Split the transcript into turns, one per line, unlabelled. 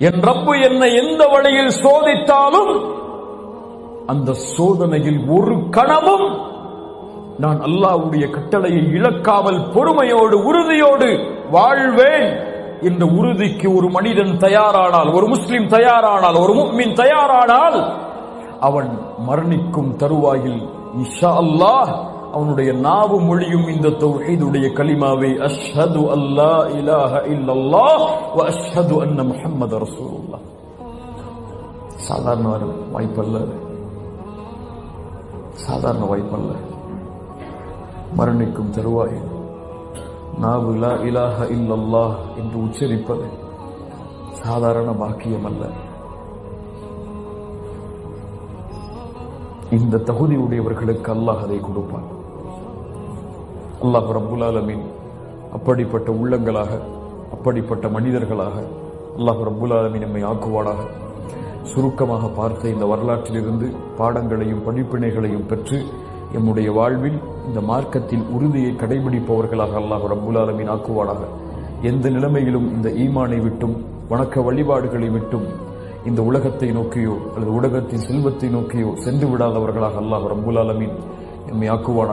என் ரப்பு என்னை எந்த வழியில் சோதித்தாலும் அந்த சோதனையில் ஒரு கணமும் நான் அல்லாஹ்வுடைய கட்டளையை இழக்காமல் பொறுமையோடு உறுதியோடு வாழ்வேன் என்ற உறுதிக்கு ஒரு மனிதன் தயாரானால் ஒரு முஸ்லிம் தயாரானால் ஒரு முக்மின் தயாரானால் அவன் மரணிக்கும் தருவாயில் இஷா அல்லாஹ் அவனுடைய நாவு மொழியும் இந்த தௌஹீதுடைய கலிமாவை அஷ்ஹது அல்லா இலாஹ இல்லல்லாஹ் வ அஷ்ஹது அன்ன முஹம்மது ரசூலுல்லாஹ். சாதாரண வாய்ப்பல்ல சாதாரண வாய்ப்பல்ல. மரணிக்கும் தருவாய். நாவு லா இலாஹ இல்லல்லாஹ் என்று உச்சரிப்பது சாதாரண பாக்கியம் அல்ல இந்த தகுதி உடையவர்களுக்கு அல்லாஹ் அதை கொடுப்பான். அல்லாஹ் ரப்புல் ஆலமீன் அப்படிப்பட்ட உள்ளங்களாக அப்படிப்பட்ட மனிதர்களாக அல்லாஹ் ரப்புல் ஆலமீன் நம்மை ஆக்குவாடாக சுருக்கமாக பார்த்த இந்த வரலாற்றிலிருந்து பாடங்களையும் படிப்பினைகளையும் பெற்று எம்முடைய வாழ்வில் இந்த மார்க்கத்தில் உறுதியை கடைபிடிப்பவர்களாக அல்லாஹ் ரப்புல் ஆலமீன் ஆக்குவானாக. எந்த நிலைமையிலும் இந்த ஈமானை விட்டும் வணக்க வழிபாடுகளை விட்டும் இந்த உலகத்தை நோக்கியோ அல்லது உலகத்தின் செல்வத்தை நோக்கியோ சென்று விடாதவர்களாக அல்லாஹ் ரம்புல் ஆலமீன். எம்மை ஆக்குவானாக.